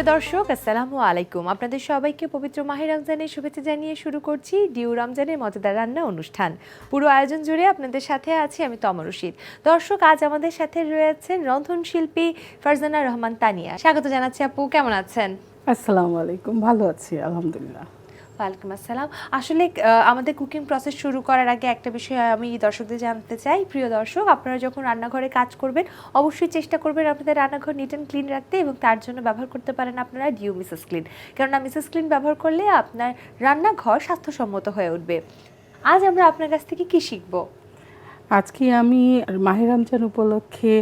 প্রিয় দর্শক, আসসালামু আলাইকুম। আপনাদের সবাইকে পবিত্র মাহে রমজানের শুভেচ্ছা জানিয়ে শুরু করছি ডিউ রমজানের মজাদার রান্না অনুষ্ঠান। পুরো আয়োজন জুড়ে আপনাদের সাথে আছি আমি তমর রশিদ। দর্শক, আজ আমাদের সাথে রয়েছেন রন্ধন শিল্পী ফারজানা রহমান তানিয়া। স্বাগত জানাচ্ছি আপু, কেমন আছেন? আসসালামু আলাইকুম, ভালো আছি, আলহামদুলিল্লাহ। ওয়ালাইকুম আসসালাম। আসলে আমাদের কুকিং প্রসেস শুরু করার আগে একটা বিষয় আমি দর্শকদের জানতে চাই। প্রিয় দর্শক, আপনারা যখন রান্নাঘরে কাজ করবেন, অবশ্যই চেষ্টা করবেন আপনাদের রান্নাঘর নিট অ্যান্ড ক্লিন রাখতে এবং তার জন্য ব্যবহার করতে পারেন আপনারা ডিউ মিসেস ক্লিন কেননা মিসেস ক্লিন ব্যবহার করলে আপনার রান্নাঘর স্বাস্থ্যসম্মত হয়ে উঠবে। আজ আমরা আপনার কাছ থেকে কি শিখব? আজকে আমি মাহে রমজান উপলক্ষে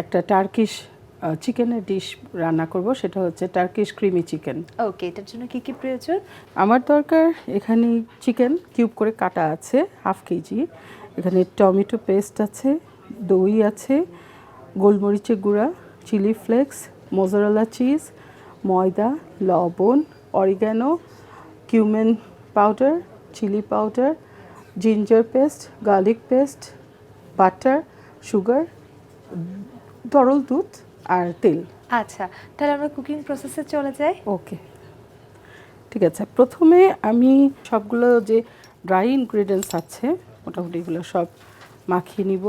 একটা টার্কিশ চিকেনের ডিশ রান্না করব সেটা হচ্ছে টার্কিশ ক্রিমি চিকেন ওকে এটার জন্য কি কি প্রয়োজন? আমার দরকার এখানে চিকেন কিউব করে কাটা আছে হাফ কেজি। এখানে টমেটো পেস্ট আছে দই আছে গোলমরিচের গুঁড়া চিলি ফ্লেক্স মোজারেলা চিজ ময়দা লবণ oregano cumin powder chili powder ginger paste garlic paste butter sugar তরল দুধ আর তেল। আচ্ছা তাহলে আমরা কুকিং প্রসেসে চলে যাই। ওকে। ঠিক আছে প্রথমে আমি সবগুলো যে ড্রাই ইনগ্রেডিয়েন্টস আছে মোটামুটি এগুলো সব মাখিয়ে নিব।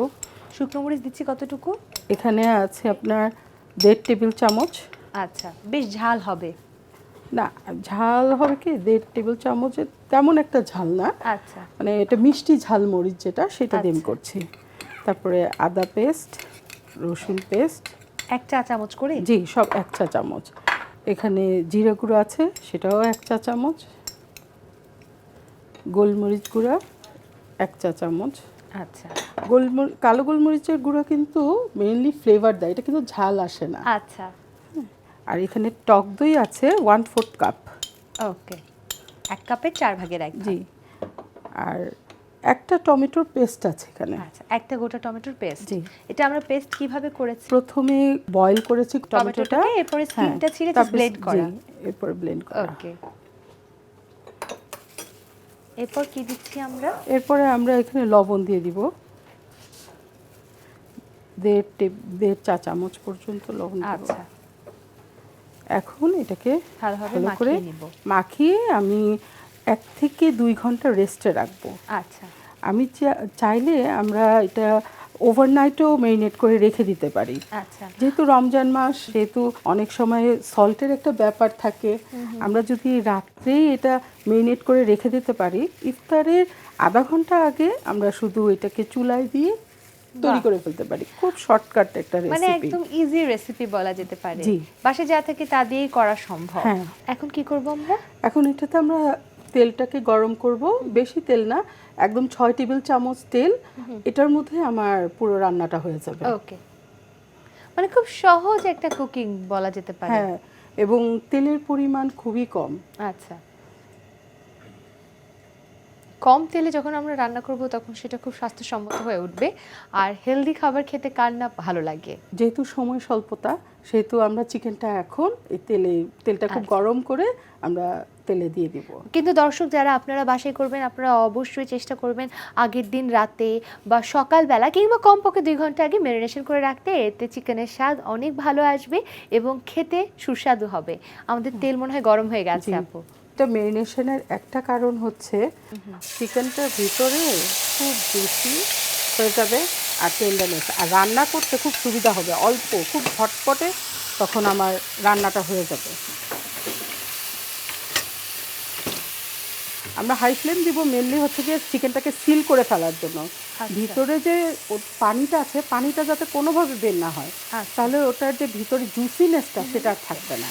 শুকনো মরিচ দিচ্ছি কতটুকু? এখানে আছে আপনার দেড় টেবিল চামচ। আচ্ছা বেশ ঝাল হবে। না ঝাল হবে কি? দেড় টেবিল চামচের তেমন একটা ঝাল না। আচ্ছা। মানে এটা মিষ্টি ঝাল মরিচ যেটা সেটা দিয়ে আচ্ছা। করছি। তারপরে আদা পেস্ট রসুন পেস্ট এক চা চামচ করে? জি সব এক চা চামচ। এখানে জিরা গুঁড়ো আছে সেটাও এক চা চামচ। গোলমরিচ গুঁড়া এক চা চামচ। আচ্ছা। গোলমর কালো গোলমরিচের গুঁড়ো কিন্তু মেইনলি ফ্লেভার দেয় এটা কিন্তু ঝাল আসে না। আচ্ছা। আর এখানে টক দই আছে ওয়ান ফোর্থ কাপ ওকে। এক কাপের চার ভাগের এক জি। আর একটা টমেটোর পেস্ট আছে এখানে। আচ্ছা একটা গোটা টমেটোর পেস্ট। জি। এটা আমরা পেস্ট কীভাবে করেছি? প্রথমে বয়েল করেছি টমেটোটা। এরপরে হ্যাঁ, স্কিনটা ছিঁড়ে blend করা। এরপরে ব্লেন্ড করা। ওকে। এরপর কি দিচ্ছি আমরা? এরপরে আমরা এখানে লবণ দিয়ে দিব। দেড় টেপ দেড় চা চামচ পর্যন্ত লবণ আচ্ছা। এখন এটাকে ভালোভাবে করে মাখিয়ে আমি এক থেকে দুই ঘণ্টা রেস্টে রাখব। আচ্ছা। আমি চাইলে আমরা এটা ওভারনাইটও মেরিনেট করে রেখে দিতে পারি। আচ্ছা। যেহেতু রমজান মাস সেহেতু অনেক সময় সল্টের একটা ব্যাপার থাকে। আমরা যদি রাত্রেই এটা মেরিনেট করে রেখে দিতে পারি ইফতারের আধা ঘণ্টা আগে আমরা শুধু এটাকে চুলায় দিয়ে তৈরি করে ফেলতে পারি। খুব শর্টকাট একটা রেসিপি মানে একদম ইজি রেসিপি বলা যেতে পারে। বাসে যা থাকে তা দিয়েই করা সম্ভব। হ্যাঁ। এখন কি করব আমরা? এখন এটাতে আমরা তেলটাকে গরম করব। বেশি তেল না একদম ছয় টেবিল চামচ তেল। এটার মধ্যে আমার পুরো রান্নাটা হয়ে যাবে। ওকে। মানে খুব সহজ একটা কুকিং বলা যেতে পারে। হ্যাঁ এবং তেলের পরিমাণ খুবই কম। আচ্ছা। কম তেলে যখন আমরা রান্না করব তখন সেটা খুব স্বাস্থ্যসম্মত হয়ে উঠবে। আর হেলদি খাবার খেতে কার না ভালো লাগে? যেহেতু সময় স্বল্পতা সেহেতু আমরা চিকেনটা এখন এই তেলে তেলটা খুব আচ্ছা। গরম করে আমরা তেলে দিয়ে দিব। কিন্তু দর্শক যারা আপনারা বাসায় করবেন আপনারা অবশ্যই চেষ্টা করবেন আগের দিন রাতে বা সকালবেলা কিংবা কমপক্ষে দুই ঘণ্টা আগে ম্যারিনেশন করে রাখতে। এতে চিকেনের স্বাদ অনেক ভালো আসবে এবং খেতে সুস্বাদু হবে। আমাদের তেল মনে হয় গরম হয়ে গেছে আপু। এটা মেরিনেশনের একটা কারণ হচ্ছে চিকেনটার ভিতরে খুব বেশি হয়ে যাবে আর টেন্ডারনেস আর রান্না করতে খুব সুবিধা হবে অল্প খুব ঝটপটে তখন আমার রান্নাটা হয়ে যাবে। আমরা হাই ফ্লেম দিব মেনলি হচ্ছে গিয়ে চিকেনটাকে সিল করে ফেলার জন্য। ভিতরে যে পানিটা আছে পানিটা যাতে কোনোভাবে বের না হয় আচ্ছা। তাহলে ওটার যে ভিতরে জুসিনেসটা সেটা থাকবে না।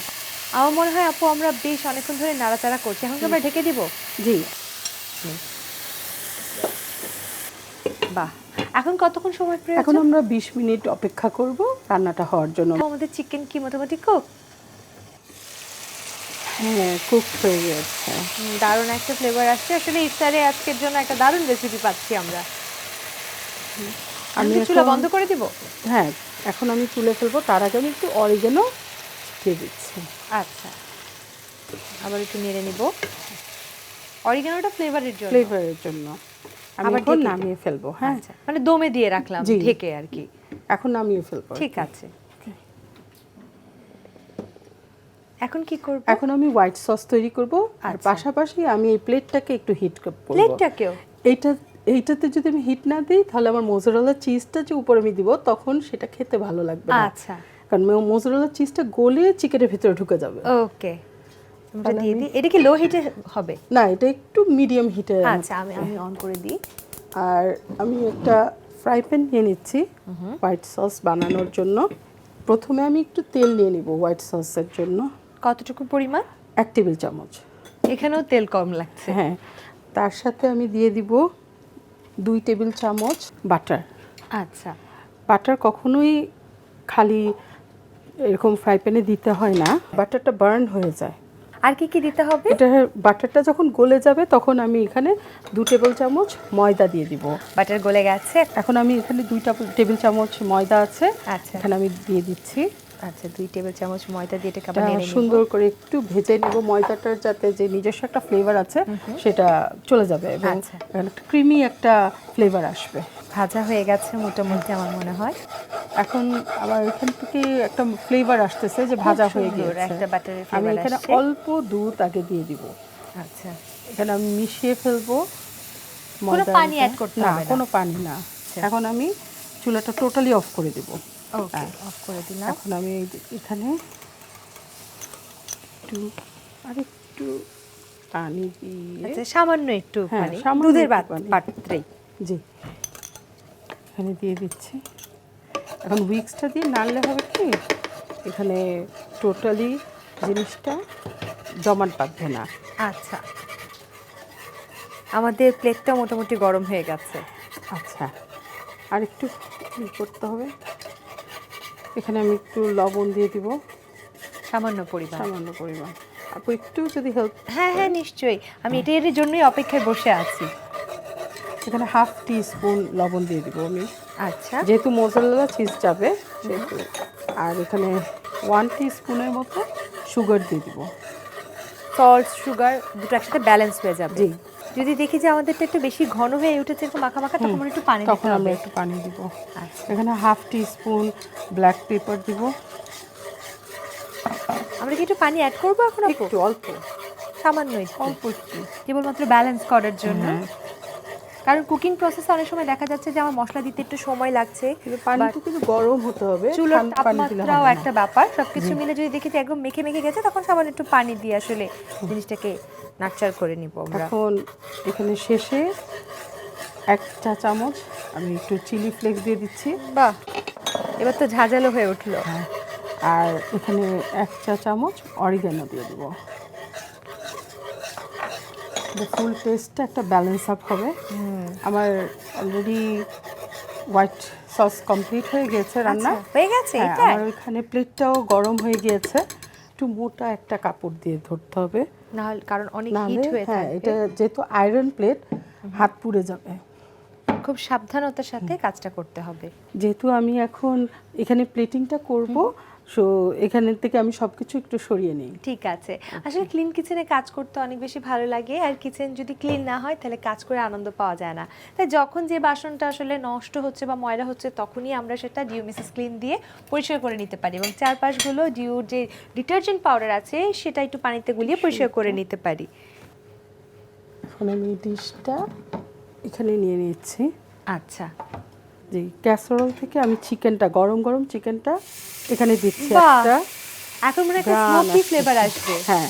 আমার মনে হয় আপু আমরা বেশ অনেকক্ষণ ধরে নাড়াচাড়া করছি। এখন কি আমরা ঢেকে দিব? জি। বাহ। এখন কতক্ষণ সময় প্রয়োজন এখন আমরা বিশ মিনিট অপেক্ষা করব রান্নাটা হওয়ার জন্য। আমাদের চিকেন কি মোটামুটি কুক হ্যাঁ কুক হয়ে গেছে। দারুণ একটা ফ্লেভার আসছে। আসলে ইফতারে আজকের জন্য একটা দারুণ রেসিপি পাচ্ছি আমরা। আমি আমি চুলা বন্ধ করে দিব? হ্যাঁ এখন আমি তুলে ফেলব। তার আগে আমি একটু অরিগেনো দিয়ে দিচ্ছি। আচ্ছা। আবার একটু নেড়ে নিব। অরিগানোটা ফ্লেভারের জন্য। ফ্লেভারের জন্য। আমি এখন নামিয়ে ফেলব হ্যাঁ। আচ্ছা মানে দমে দিয়ে রাখলাম। ঢেকে আর কি। এখন নামিয়ে ফেলব ঠিক আছে। এখন কি করব? এখন আমি হোয়াইট সস তৈরি করব। আর আচ্ছা। পাশাপাশি আমি এই প্লেটটাকে একটু হিট করব। প্লেটটাকেও এইটা এইটাতে যদি আমি হিট না দিই তাহলে আমার মোজারেলা চিজটা যে উপরে আমি দিব তখন সেটা খেতে ভালো লাগবে আচ্ছা। কারণ মোজারেলা চিজটা গলে চিকেনের ভিতরে ঢুকে যাবে। ওকে। আমরা দিয়ে দিই। এটা কি লো হিটে হবে? না এটা একটু মিডিয়াম হিটে আচ্ছা আমি আমি অন করে দিই। আর আমি একটা ফ্রাই প্যান নিয়ে নিচ্ছি হোয়াইট সস বানানোর জন্য। প্রথমে আমি একটু তেল নিয়ে নিব হোয়াইট সসের জন্য। কতটুকু পরিমাণ? এক টেবিল চামচ। এখানেও তেল কম লাগছে। হ্যাঁ তার সাথে আমি দিয়ে দিব দুই টেবিল চামচ বাটার। আচ্ছা। বাটার কখনোই খালি এরকম ফ্রাই প্যানে দিতে হয় না বাটারটা বার্ন হয়ে যায়। আর কি কি দিতে হবে? এটা বাটারটা যখন গলে যাবে তখন আমি এখানে দু টেবিল চামচ ময়দা দিয়ে দিব। বাটার গলে গেছে? এখন আমি এখানে দুইটা টেবিল চামচ ময়দা আছে। আচ্ছা। এখানে আমি দিয়ে দিচ্ছি। আচ্ছা দুই টেবিল চামচ ময়দা দিয়ে এটাকে এটা আবার নেড়ে সুন্দর করে একটু ভেজে নিব। ময়দাটার যাতে যে নিজস্ব একটা ফ্লেভার আছে সেটা চলে যাবে এবং আচ্ছা। ক্রিমি একটা ফ্লেভার আসবে। ভাজা হয়ে গেছে মোটামুটি আমার মনে হয়। এখন আবার এখান থেকে একটা ফ্লেভার আসতেছে যে ভাজা হয়ে গিয়েছে। একটা বাটারের আমি এখানে অল্প দুধ আগে দিয়ে দিব। আচ্ছা। এখানে আমি মিশিয়ে ফেলব। কোনো পানি add করতে না? কোনো পানি না। এখন আমি চুলাটা টোটালি অফ করে দেব। ওকে অফ করে দিলাম। এখন আমি এখানে একটু আরেকটু পানি দিয়ে আচ্ছা সামান্য একটু হ্যাঁ, পানি। দুধের একটু পাত- পানি। পাত্রেই জি। এখানে দিয়ে দিচ্ছি। এখন উইক্সটা দিয়ে নাড়লে হবে কি এখানে টোটালি জিনিসটা জমাট বাঁধবে না। আচ্ছা। আমাদের প্লেটটা মোটামুটি গরম হয়ে গেছে। আচ্ছা। আর একটু করতে হবে। এখানে আমি একটু লবণ দিয়ে দিব। সামান্য পরিমাণ। সামান্য পরিমাণ। আপু একটু যদি হেল্প হ্যাঁ হ্যাঁ নিশ্চয়ই। আমি এটা এর জন্যই অপেক্ষায় বসে আছি। এখানে হাফ টি স্পুন লবণ দিয়ে দিব আমি। আচ্ছা। যেহেতু মোজারেলা চিজ যাবে সেহেতু। আর এখানে ওয়ান টি স্পুনের মতো সুগার দিয়ে দিব। সল্ট সুগার দুটো একসাথে ব্যালেন্স হয়ে যাবে। জি। যদি দেখি যে আমাদেরটা একটু বেশি ঘন হয়ে উঠেছে একটু মাখা মাখা তখন একটু পানি তখন আমরা একটু পানি দিব। আচ্ছা। এখানে half teaspoon black pepper দিব। আমরা কি একটু পানি অ্যাড করব এখন একটু অল্প। সামান্য একটু। অল্প একটু। কেবলমাত্র ব্যালেন্স করার জন্য। হ্যাঁ। কারণ কুকিং প্রসেসে অনেক সময় দেখা যাচ্ছে যে আমার মশলা দিতে একটু সময় লাগছে কিন্তু পানিটা কিন্তু গরম হতে হবে চুলোর তাপমাত্রাও একটা ব্যাপার। সবকিছু মিলে যদি দেখি যে একদম মেখে মেখে গেছে তখন সামান্য একটু পানি দিয়ে আসলে জিনিসটাকে নাকচার করে নিব আমরা। এখন এখানে শেষে এক চা চামচ আমি একটু চিলি ফ্লেক্স দিয়ে দিচ্ছি। বাহ এবার তো ঝাঁঝালো হয়ে উঠল। হ্যাঁ আর এখানে এক চা চামচ অরিগানো দিয়ে দেবো। ফুল টেস্টটা একটা ব্যালেন্স আপ হবে। আমার অলরেডি হোয়াইট সস কমপ্লিট হয়ে গেছে রান্না। আচ্ছা, হয়ে গেছে হ্যাঁ আমার ওইখানে প্লেটটাও গরম হয়ে গিয়েছে। একটু মোটা একটা কাপড় দিয়ে ধরতে হবে। নাহলে কারণ অনেক হিট হয়ে হ্যাঁ এটা যেহেতু আয়রন প্লেট হাত পুড়ে যাবে। খুব সাবধানতার সাথে কাজটা করতে হবে। যেহেতু আমি এখন এখানে প্লেটিংটা করব সো এখান থেকে আমি সব কিছু একটু সরিয়ে নিই। ঠিক আছে। আসলে ক্লিন কিচেনে কাজ করতে অনেক বেশি ভালো লাগে আর কিচেন যদি ক্লিন না হয় তাহলে কাজ করে আনন্দ পাওয়া যায় না। তাই যখন যে বাসনটা আসলে নষ্ট হচ্ছে বা ময়লা হচ্ছে তখনই আমরা সেটা ডিউ মিসেস ক্লিন দিয়ে পরিষ্কার করে নিতে পারি এবং চারপাশগুলো ডিউ যে ডিটারজেন্ট পাউডার আছে সেটা একটু পানিতে গুলিয়ে পরিষ্কার করে নিতে পারি। এখন আমি ডিশটা এখানে নিয়ে নিচ্ছি। আচ্ছা। যে ক্যাসারোল থেকে আমি চিকেনটা গরম গরম চিকেনটা এখানে দিচ্ছি একটা এখন মনে একটা স্মোকি। ফ্লেভার আসবে। হ্যাঁ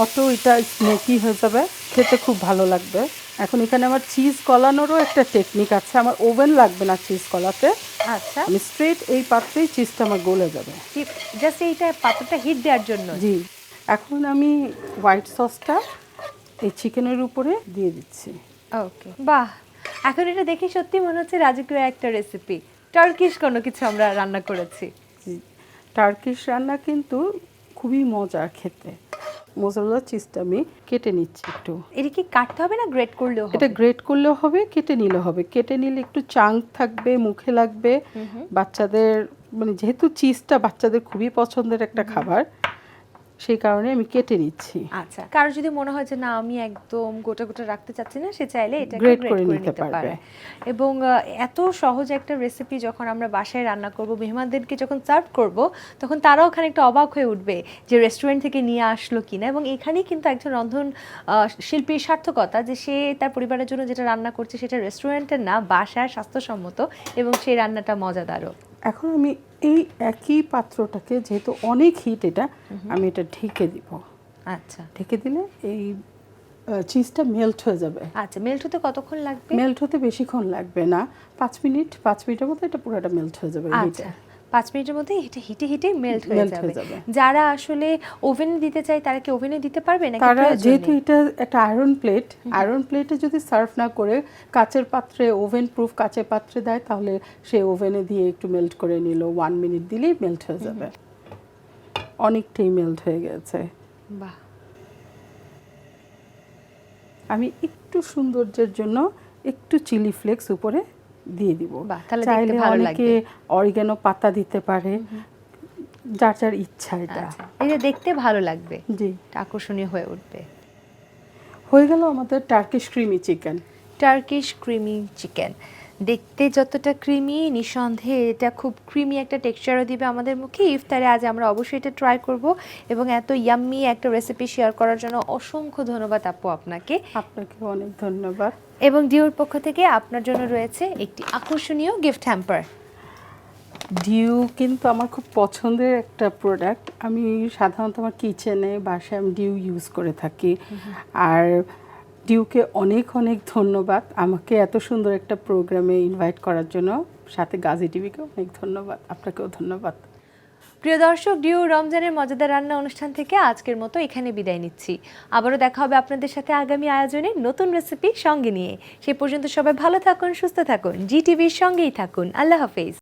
অটো এটা স্মোকি হয়ে যাবে খেতে খুব ভালো লাগবে। এখন এখানে আমার চিজ কলানোরও একটা টেকনিক আছে আমার ওভেন লাগবে না চিজ কলাতে। আচ্ছা। আমি স্ট্রেট এই পাত্রেই চিজটা আমার গলে যাবে। জাস্ট এইটা পাত্রটা হিট দেওয়ার জন্য। জি এখন আমি হোয়াইট সসটা এই চিকেনের উপরে দিয়ে দিচ্ছি। ওকে বাহ! এখন এটা দেখে সত্যি মনে হচ্ছে রাজকীয় একটা রেসিপি টার্কিশ কোনো কিছু আমরা রান্না করেছি। টার্কিশ রান্না কিন্তু খুবই মজার খেতে। মোজারেলা চিজটা আমি কেটে নিচ্ছি একটু। এটা কি কাটতে হবে না গ্রেট করলেও হবে? এটা গ্রেট করলেও হবে কেটে নিলে হবে। কেটে নিলে একটু চাং থাকবে মুখে লাগবে। বাচ্চাদের মানে যেহেতু চিজটা বাচ্চাদের খুবই পছন্দের একটা খাবার সেই কারণে আমি কেটে নিচ্ছি। আচ্ছা কারও যদি মনে হয় যে না আমি একদম গোটা গোটা রাখতে চাচ্ছি না সে চাইলে এটা গ্রেট করে নিতে পারে। এবং এত সহজ একটা রেসিপি যখন আমরা বাসায় রান্না করব মেহমানদেরকে যখন সার্ভ করব তখন তারাও ওখানে একটা অবাক হয়ে উঠবে যে রেস্টুরেন্ট থেকে নিয়ে আসলো কিনা। এবং এখানেই কিন্তু একজন রন্ধন শিল্পীর সার্থকতা যে সে তার পরিবারের জন্য যেটা রান্না করছে সেটা রেস্টুরেন্টের না বাসার স্বাস্থ্যসম্মত এবং সেই রান্নাটা মজাদারও। এখন আমি এই একই পাত্রটাকে যেহেতু অনেক হিট এটা আমি এটা ঢেকে দিব। আচ্ছা। ঢেকে দিলে এই চিজটা মেল্ট হয়ে যাবে। আচ্ছা মেল্ট হতে কতক্ষণ লাগবে? মেল্ট হতে বেশিক্ষণ লাগবে না। পাঁচ মিনিট পাঁচ মিনিটের মধ্যে এটা পুরোটা মেল্ট হয়ে যাবে আচ্ছা। পাঁচ মিনিটের মধ্যে এটা হিটে হিটে মেল্ট হয়ে যাবে। যারা আসলে ওভেনে দিতে চাই তারা কি ওভেনে দিতে পারবে নাকি তারা যেহেতু এটা একটা আয়রন প্লেট আয়রন প্লেটে যদি সার্ভ না করে কাচের পাত্রে ওভেন প্রুফ কাচের পাত্রে দেয় তাহলে সে ওভেনে দিয়ে একটু মেল্ট করে নিল। ওয়ান মিনিট দিলেই মেল্ট হয়ে যাবে। অনেকটাই মেল্ট হয়ে গেছে। বাহ। আমি একটু সৌন্দর্যের জন্য একটু চিলি ফ্লেক্স উপরে দিয়ে দিব। তাহলে চাইলে ভালো অনেকে অরিগানো পাতা দিতে পারে। যার যার ইচ্ছা এটা। আচ্ছা এটা দেখতে ভালো লাগবে। জি। আকর্ষণীয় হয়ে উঠবে। হয়ে গেল আমাদের Turkish creamy chicken Turkish creamy chicken দেখতে যতটা ক্রিমি নিঃসন্দেহে এটা খুব ক্রিমি একটা টেক্সচারও দিবে আমাদের মুখে। ইফতারে আজ আমরা অবশ্যই এটা ট্রাই করব এবং এত ইয়াম্মি একটা রেসিপি শেয়ার করার জন্য অসংখ্য ধন্যবাদ আপু আপনাকে। আপনাকে অনেক ধন্যবাদ। এবং ডিওর পক্ষ থেকে আপনার জন্য রয়েছে একটি আকর্ষণীয় গিফট হ্যাম্পার ডিউ কিন্তু আমার খুব পছন্দের একটা প্রোডাক্ট আমি সাধারণত আমার কিচেনে বাসায় আমি ডিউ ইউজ করে থাকি। আর ডিউকে অনেক অনেক ধন্যবাদ। আমাকে এত সুন্দর একটা প্রোগ্রামে ইনভাইট করার জন্য। সাথে গাজী টিভিকে অনেক ধন্যবাদ। আপনাকেও ধন্যবাদ। প্রিয় দর্শক, ডিউ রমজানের মজাদার রান্না অনুষ্ঠান থেকে আজকের মতো এখানে বিদায় নিচ্ছি। আবারও দেখা হবে আপনাদের সাথে আগামী আয়োজনে নতুন রেসিপি সঙ্গে নিয়ে। সে পর্যন্ত সবাই ভালো থাকুন, সুস্থ থাকুন। জি টিভির সঙ্গেই থাকুন। আল্লাহ হাফেজ।